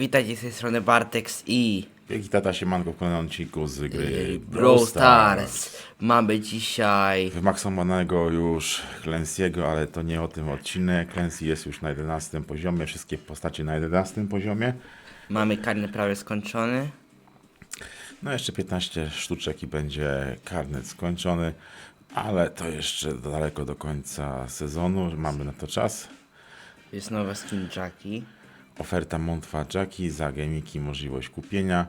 Witajcie z tej strony Bartex i Wielki tata siemanko w kolejnym odcinku z gry Brawl Stars. Mamy dzisiaj Wymaksowanego już Clancy'ego, ale to nie o tym odcinek. Clancy jest już na 11 poziomie, wszystkie postacie na 11 poziomie. mamy karny prawie skończony. No jeszcze 15 sztuczek i będzie karnet skończony, ale to jeszcze daleko do końca sezonu, mamy na to czas. Jest nowa skin Jackie. Oferta Montwa Jackie za gamiki możliwość kupienia,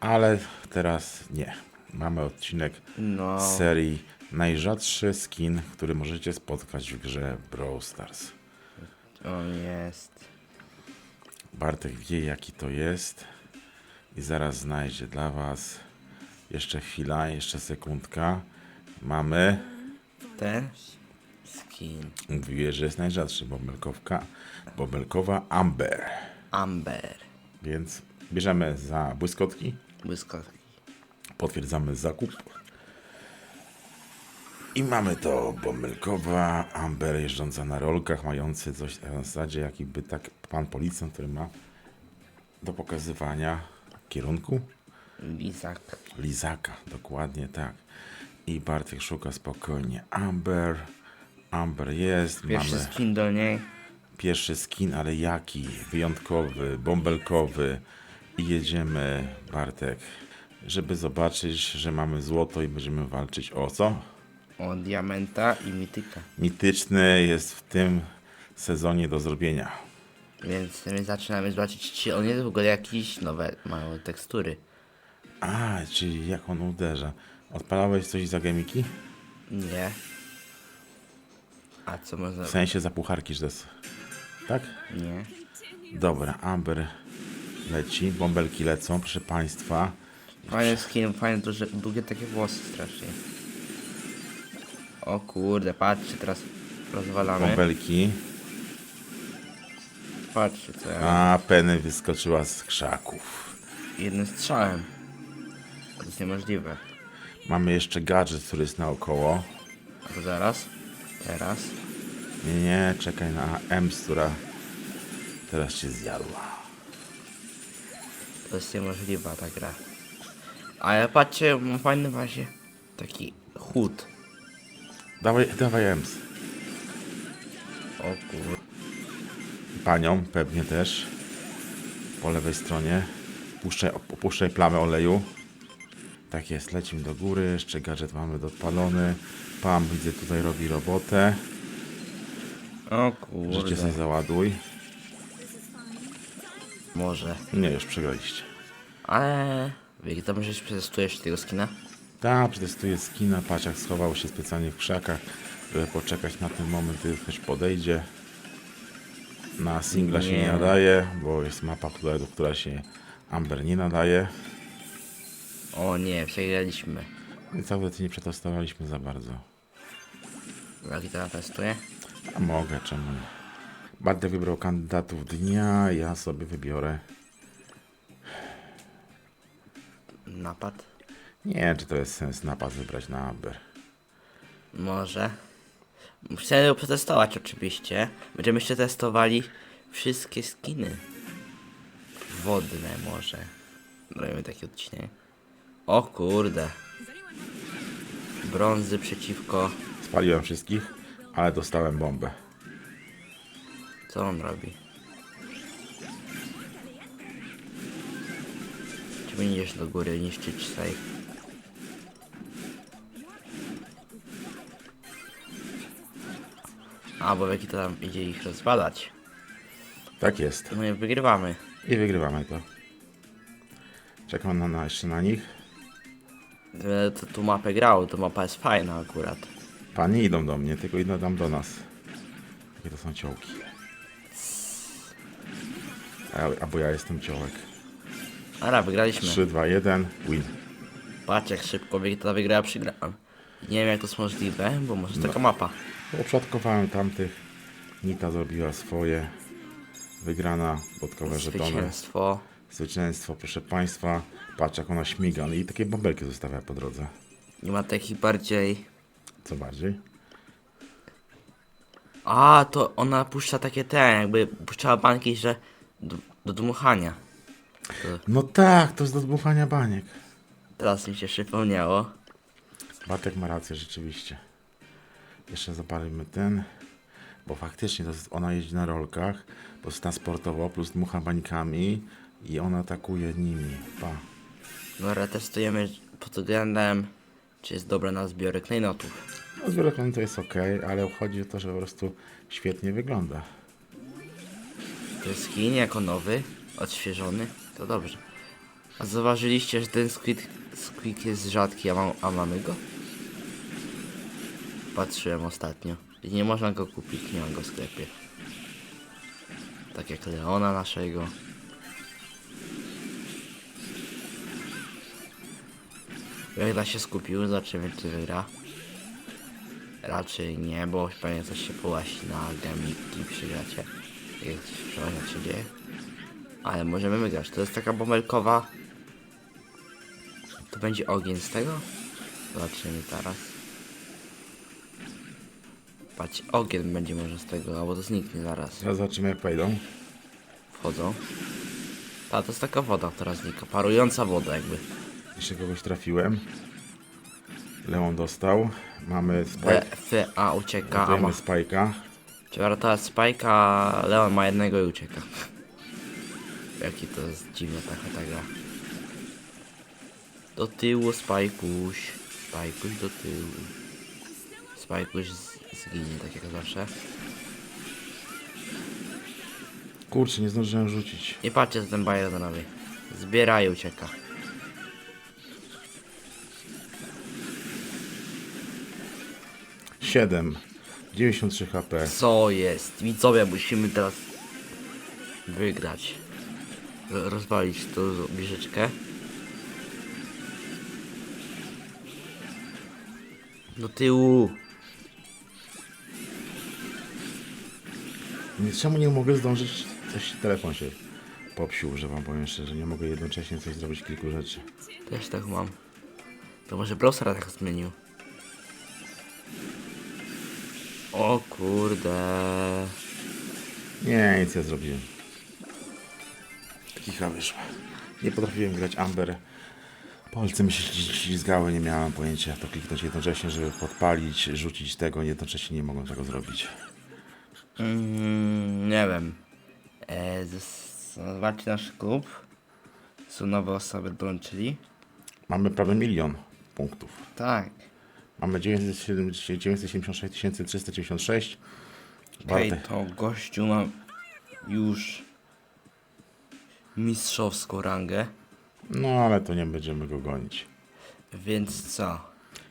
ale teraz nie. Mamy odcinek No, z serii najrzadszy skin, który możecie spotkać w grze Brawl Stars. on jest. Bartek wie jaki to jest i zaraz znajdzie dla was. Jeszcze chwila, jeszcze sekundka. Mamy, Ten skin. mówiłem, że jest najrzadszy, bobelkowka, bobelkowa Amber. Amber. Więc bierzemy za błyskotki, Błyskotki. potwierdzamy zakup. I mamy to bąbelkowa Amber jeżdżąca na rolkach, mający coś na zasadzie jakiby tak pan policjant, który ma do pokazywania kierunku Lizak. lizaka, dokładnie tak. I Bartek szuka spokojnie Amber. Amber jest, Pierwszy mamy skin do niej. pierwszy skin, ale jaki? Wyjątkowy, bąbelkowy. I jedziemy, Bartek, żeby zobaczyć, że mamy złoto i będziemy walczyć o co? O diamenta i mityka. Mityczny jest w tym sezonie do zrobienia. Więc my zaczynamy zobaczyć, czy on jest w ogóle jakieś nowe, mają tekstury. A, czyli jak on uderza. Odpalałeś coś za gemiki? Nie. A co można... W sensie za pucharki, że to jest... Tak? Nie. Dobra, Amber leci, bąbelki lecą, proszę Państwa. Fajny skin, fajne duże, długie takie włosy strasznie. O kurde, patrzcie, teraz rozwalamy. Bąbelki. Patrzcie co ja A, Penny wyskoczyła z krzaków. Jednym strzałem. To jest niemożliwe. Mamy jeszcze gadżet, który jest naokoło. A to zaraz. Teraz. Nie, nie, czekaj na Ems, która teraz cię zjadła. To jest niemożliwa ta gra. Ale patrzcie, mam fajny właśnie taki chód. Dawaj, dawaj Ems. O kurde. Panią pewnie też. Po lewej stronie. Puszczaj, opuszczaj plamę oleju. Tak jest, lecimy do góry. Jeszcze gadżet mamy dodpalony. Pam widzę tutaj robi robotę. O Życie sobie kurde. załaduj. Może. Nie, już przegraliście. Ale... Wiecie, to może przetestujesz tego skina? Ta, przetestuję skina. Paciak schował się specjalnie w krzakach, żeby poczekać na ten moment, gdy ktoś podejdzie. Na singla się nie Nie. nadaje, bo jest mapa, która, do która się Amber nie nadaje. O nie, przegraliśmy. Nawet nie przetestowaliśmy za bardzo. Jaki teraz testuję? A mogę, czemu nie? Bartek wybrał kandydatów dnia, ja sobie wybiorę. Napad? Nie wiem, czy to jest sens napad wybrać na Amber. Może. Chcę ją przetestować oczywiście. Będziemy jeszcze testowali wszystkie skiny. Wodne może. Robimy taki odcinek. O kurde. Brązy przeciwko... Spaliłem wszystkich, ale dostałem bombę. Co on robi? Czy będziesz do góry niszczyć safe? A, bo jaki to tam idzie ich rozwalać. Tak jest. I wygrywamy. I wygrywamy to. Czekam na, na, jeszcze na nich. Będę to tu mapę grał, to mapa jest fajna akurat. Panie idą do mnie, tylko idą tam do nas. Jakie to są ciołki. A, albo ja jestem ciołek. Ara, wygraliśmy. 3, 2, 1, win. Patrz jak szybko Wiktora wygra, ja przegrałem. Nie wiem jak to jest możliwe, bo może taka mapa. Oprzodkowałem tamtych. Nita zrobiła swoje. Wygrana, bodkowe żetony. Zwycięstwo. Zwycięstwo, proszę Państwa. Patrz jak ona śmiga. No I takie bąbelki zostawia po drodze. Nie ma takich bardziej... Co bardziej? A, to ona puszcza takie te, jakby puszczała bańki, że do, do dmuchania. To No tak, to jest do dmuchania baniek. teraz mi się przypomniało. Bartek ma rację, rzeczywiście. Jeszcze zapalimy ten, bo faktycznie to jest, ona jeździ na rolkach, bo jest transportowo, plus dmucha bańkami i ona atakuje nimi. Pa. Dobra, testujemy pod względem, czy jest dobra na zbiory klejnotów. No zbiorek to jest ok, ale chodzi o to, że po prostu świetnie wygląda. To jest skin jako nowy, odświeżony, to dobrze. A zauważyliście, że ten squid, squeak jest rzadki, a, mam, a mamy go? Patrzyłem ostatnio. I nie można go kupić, nie ma go w sklepie. Tak jak Leona naszego. Jak da się skupił, zobaczymy czy wygra. Raczej nie, bo pewnie coś się połasi na gamiki przy gracie. Jak coś przeważnie się dzieje. Ale możemy wygrać. To jest taka bąbelkowa. To będzie ogień z tego? Zobaczymy teraz. Patrz, ogień będzie może z tego, albo to zniknie zaraz. Teraz zobaczymy jak wejdą. Wchodzą. A to jest taka woda, która znika. Parująca woda jakby. Jeszcze kogoś trafiłem. Leon dostał. Mamy Spike. F, A ucieka, a ma... Ratujemy Spike'a. Trzeba ratować Spike'a, a Leon ma jednego i ucieka. Jaki to jest dziwna taka ta gra. Do tyłu Spajkuś. Spajkuś do tyłu. Spajkuś z- zginie, tak jak zawsze. Kurczę, nie zdążyłem rzucić. Nie patrzcie co ten robi. Zbiera i ucieka. Siedem. 93 HP. Co jest? Widzowie, musimy teraz wygrać. Ro- Rozwalić tą wieżyczkę. Do tyłu. Nie- Czemu nie mogę zdążyć? Coś telefon się popsił, że wam powiem szczerze. Nie mogę jednocześnie coś zrobić kilku rzeczy. Też tak mam. To może browsera tak zmienił. O kurde. Nie, nic ja zrobiłem. Kicha wyszła. Nie potrafiłem grać Amber. Palce mi się śli- ślizgały, nie miałem pojęcia jak to kliknąć jednocześnie, żeby podpalić, rzucić tego, jednocześnie nie mogłem tego zrobić. Mm, nie wiem. E, zobaczcie nasz klub. Są nowe osoby dołączyli. Mamy prawie milion punktów. Tak. Mamy 970 976 396. Hej, Bartek, to gościu ma już mistrzowską rangę. no ale to nie będziemy go gonić. Więc co?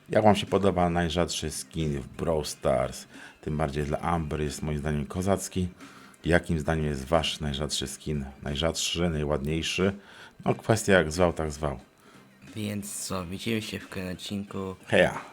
Jak Wam się podoba najrzadszy skin w Brawl Stars? Tym bardziej dla Amber jest moim zdaniem kozacki. Jakim zdaniem jest Wasz najrzadszy skin? Najrzadszy, najładniejszy? No kwestia jak zwał, tak zwał. Więc co? Widzimy się w kolejnym odcinku. Heja!